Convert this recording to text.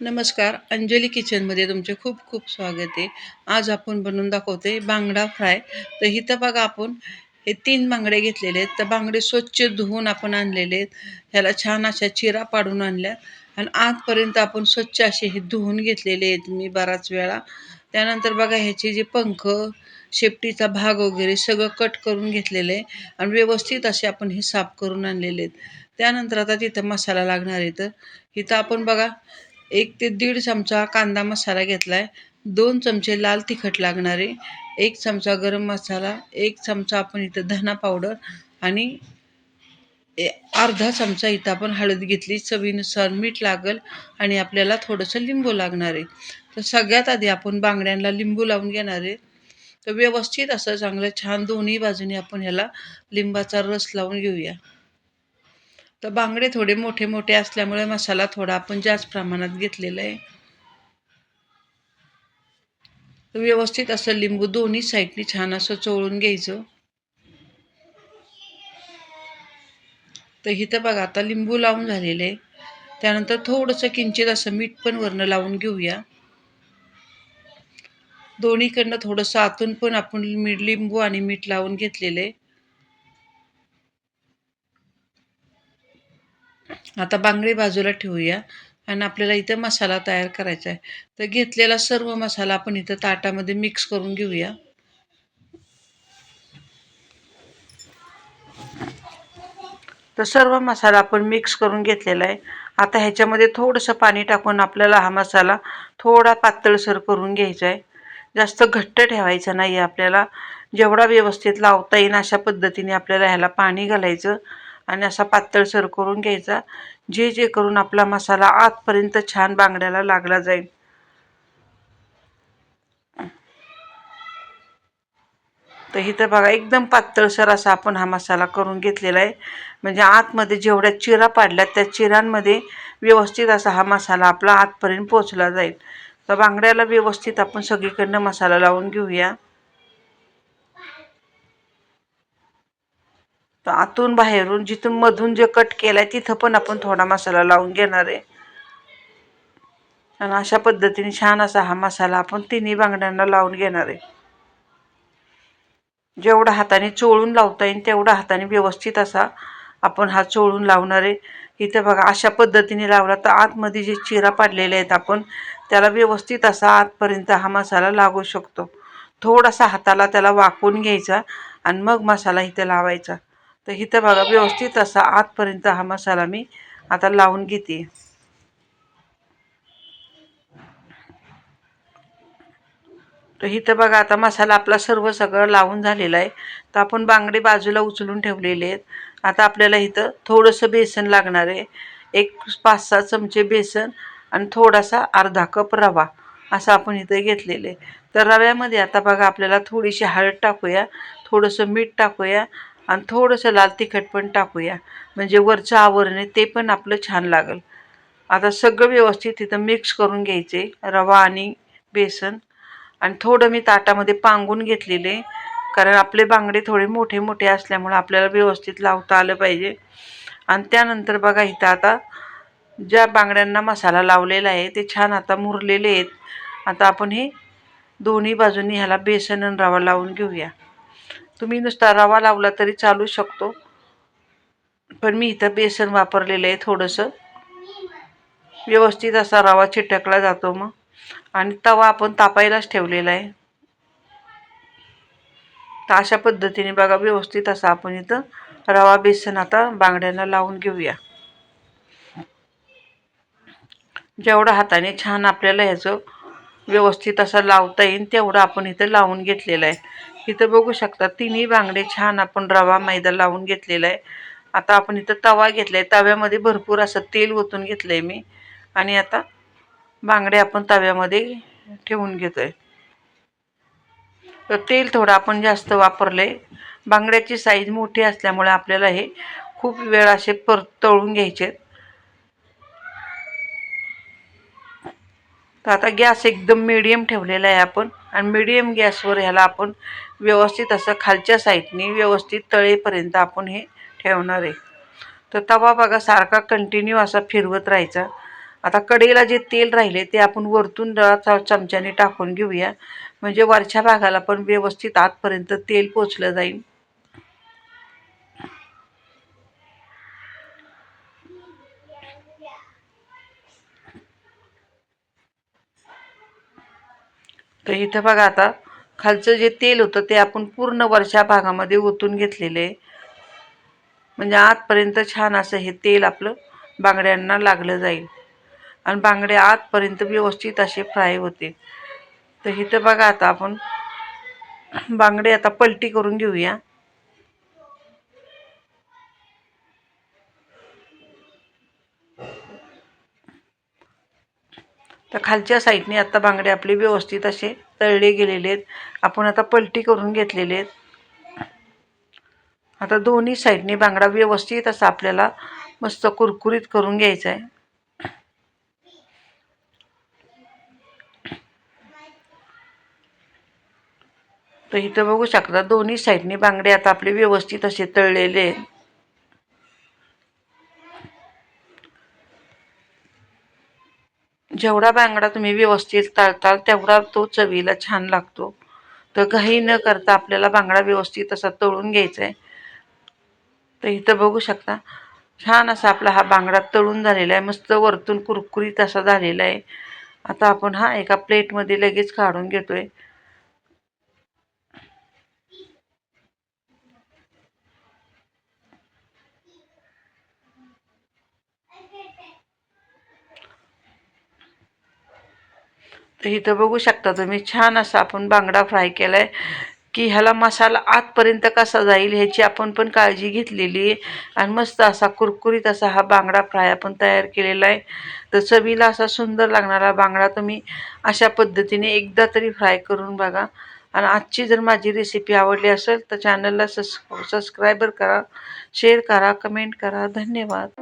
नमस्कार. अंजली किचनमध्ये तुमचे खूप खूप स्वागत आहे. आज आपण बनवून दाखवते बांगडा फ्राय. तर इथं बघा आपण हे तीन बांगडे घेतलेले आहेत. तर बांगडे स्वच्छ धुवून आपण आणलेले आहेत. ह्याला छान अशा चिरा पाडून आणल्या. आणि आजपर्यंत आपण स्वच्छ असे हे धुवून घेतलेले आहेत मी बराच वेळा. त्यानंतर बघा ह्याचे जे पंख शेपटीचा भाग वगैरे सगळं कट करून घेतलेलं आहे. आणि व्यवस्थित असे आपण हे साफ करून आणलेले आहेत. त्यानंतर आता तिथं मसाला लागणार आहे. तर इथं आपण बघा एक ते दीड चमचा कांदा मसाला घेतला आहे दोन चमचे लाल तिखट लागणारे. एक चमचा गरम मसाला. एक चमचा आपण इथं धना पावडर आणि ए- अर्धा चमचा इथं आपण हळद घेतली. चवीनुसार मीठ लागल आणि आपल्याला थोडंसं लिंबू लागणार आहे. तर सगळ्यात आधी आपण बांगड्यांना लिंबू लावून घेणार आहे. तर व्यवस्थित असं चांगलं छान दोन्ही बाजूने आपण ह्याला लिंबाचा रस लावून घेऊया. तर बांगडे थोडे मोठे मोठे असल्यामुळे मसाला थोडा आपण जास्त प्रमाणात घेतलेला आहे. तर व्यवस्थित असं लिंबू दोन्ही साईडनी छान असं चोळून घ्यायचं. तर इथं बघा आता लिंबू लावून झालेलं आहे. त्यानंतर थोडंसं किंचित असं मीठ पण वरनं लावून घेऊया. दोन्हीकडनं थोडंसं आतून पण आपण मीठ लिंबू आणि मीठ लावून घेतलेलं आहे. आता बांगडी बाजूला ठेवूया. आणि आपल्याला इथं मसाला तयार करायचा आहे. तर घेतलेला सर्व मसाला आपण इथं ताटामध्ये मिक्स करून घेऊया. तर सर्व मसाला आपण मिक्स करून घेतलेला आहे. आता ह्याच्यामध्ये थोडंसं पाणी टाकून आपल्याला हा मसाला थोडा पातळसर करून घ्यायचा आहे. जास्त घट्ट ठेवायचा नाही आहे आपल्याला. जेवढा व्यवस्थित लावता येईल अशा पद्धतीने आपल्याला ह्याला पाणी घालायचं. आणि असा पातळसर करून घ्यायचा. जे जे करून आपला मसाला आतपर्यंत छान बांगड्याला लागला जाईल. तर इथं बघा एकदम पातळसर असा आपण हा मसाला करून घेतलेला आहे. म्हणजे आतमध्ये जेवढ्या चिरा पाडल्या त्या चिरांमध्ये व्यवस्थित असा हा मसाला आपला आतपर्यंत पोचला जाईल. तर बांगड्याला व्यवस्थित आपण सगळीकडनं मसाला लावून घेऊया. तर आतून बाहेरून जिथून मधून जे कट केलाय तिथं पण आपण थोडा मसाला लावून घेणार आहे. आणि अशा पद्धतीने छान असा हा मसाला आपण तिन्ही बांगड्यांना लावून घेणार आहे. जेवढा हाताने चोळून लावता येईल तेवढा हाताने व्यवस्थित असा आपण हा चोळून लावणार आहे. इथे बघा अशा पद्धतीने लावला तर आतमध्ये जे चिरा पाडलेले आहेत आपण त्याला व्यवस्थित असा आतपर्यंत हा मसाला लागू शकतो. थोडासा हाताला त्याला वाकून घ्यायचा आणि मग मसाला इथे लावायचा. तर इथं बघा व्यवस्थित असा आतपर्यंत हा मसाला मी आता लावून घेते. तर इथं बघा आता मसाला आपला सर्व सगळं लावून झालेला आहे. तर आपण बांगडे बाजूला उचलून ठेवलेले आहेत. आता आपल्याला इथं थोडंसं बेसन लागणार आहे. एक पाच सहा चमचे बेसन आणि थोडासा अर्धा कप रवा असं आपण इथं घेतलेलं आहे. तर रव्यामध्ये आता बघा आपल्याला थोडीशी हळद टाकूया थोडंसं मीठ टाकूया आणि थोडंसं लाल तिखट पण टाकूया. म्हणजे वरचं आवरण आहे ते पण आपलं छान लागेल. आता सगळं व्यवस्थित तिथं मिक्स करून घ्यायचे रवा आणि बेसन. आणि थोडं मी ताटामध्ये पांगून घेतलेले कारण आपले बांगडे थोडे मोठे मोठे असल्यामुळे आपल्याला व्यवस्थित लावता आलं पाहिजे. आणि त्यानंतर बघा इथं आता ज्या बांगड्यांना मसाला लावलेला आहे ते छान आता मुरलेले आहेत. आता आपण हे दोन्ही बाजूंनी ह्याला बेसन आणि रवा लावून घेऊया. तुम्ही नुसता रवा लावला तरी चालू शकतो. पण मी इथं बेसन वापरलेलं आहे थोडंसं. व्यवस्थित असा रवा चिटकला जातो मग. आणि तवा आपण तापायलाच ठेवलेला आहे. तर अशा पद्धतीने बघा व्यवस्थित असा आपण इथं रवा बेसन आता बांगड्यांना लावून घेऊया. जेवढं हाताने छान आपल्याला ह्याचं व्यवस्थित असं लावता येईल तेवढं आपण इथं लावून घेतलेलं आहे. इथं बघू शकता तिन्ही बांगडे छान आपण रवा मैदा लावून घेतलेला आहे आता आपण इथं तवा घेतला आहे तव्यामध्ये भरपूर असं तेल ओतून घेतलं आहे मी. आणि आता बांगडे आपण तव्यामध्ये ठेवून घेतो आहे तर तेल थोडं आपण जास्त वापरले बांगड्याची साईज मोठी असल्यामुळे आपल्याला हे खूप वेळ असे पर तळून घ्यायचे तर आता गॅस एकदम मिडियम ठेवलेला आहे आपण. आणि मिडियम गॅसवर ह्याला आपण व्यवस्थित असं खालच्या साईडने व्यवस्थित तळेपर्यंत आपण हे ठेवणार आहे. तर तवा बघा सारखा कंटिन्यू असा फिरवत राहायचा. आता कढईला जे तेल राहिले ते आपण वरतून जरा च- चमच्याने टाकून घेऊया. म्हणजे वरच्या भागाला पण व्यवस्थित आतपर्यंत तेल पोचलं जाईल. तर इथं बघा आता खालचं जे तेल होतं ते आपण पूर्ण वरच्या भागामध्ये ओतून घेतलेले. आहे म्हणजे आतपर्यंत छान असं हे तेल आपलं बांगड्यांना लागलं जाईल. आणि बांगडे आतपर्यंत व्यवस्थित असे फ्राय होते. तर इथं बघा आता आपण बांगडे आता पलटी करून घेऊया. तर खालच्या साईडने आता बांगडे आपले व्यवस्थित असे तळले गेलेले आहेत. आपण आता पलटी करून घेतलेले आहेत. आता दोन्ही साईडने बांगडा व्यवस्थित असा आपल्याला मस्त कुरकुरीत करून घ्यायचा आहे. तर इथं बघू शकता दोन्ही साईडने बांगडे आता आपले व्यवस्थित असे तळलेले आहेत. जेवढा बांगडा तुम्ही व्यवस्थित तळताल तेवढा तो चवीला छान लागतो. तर घाई न करता आपल्याला बांगडा व्यवस्थित असा तळून घ्यायचा आहे. तर इथं बघू शकता छान असा आपला हा बांगडा तळून झालेला आहे. मस्त वरतून कुरकुरीत असा झालेला आहे. आता आपण हा एका प्लेटमध्ये लगेच काढून घेतो आहे तर इथं बघू शकता तुम्ही छान असा आपण बांगडा फ्राय केलाय. की ह्याला मसाला आतपर्यंत कसा जाईल ह्याची आपण पण काळजी घेतलेली. आहे आणि मस्त असा कुरकुरीत असा हा बांगडा फ्राय आपण तयार केलेला आहे. तर चवीला असा सुंदर लागणारा बांगडा तुम्ही अशा पद्धतीने एकदा तरी फ्राय करून बघा. आणि आजची जर माझी रेसिपी आवडली असेल तर चॅनलला सस सबस्क्रायबर करा शेअर करा कमेंट करा. धन्यवाद.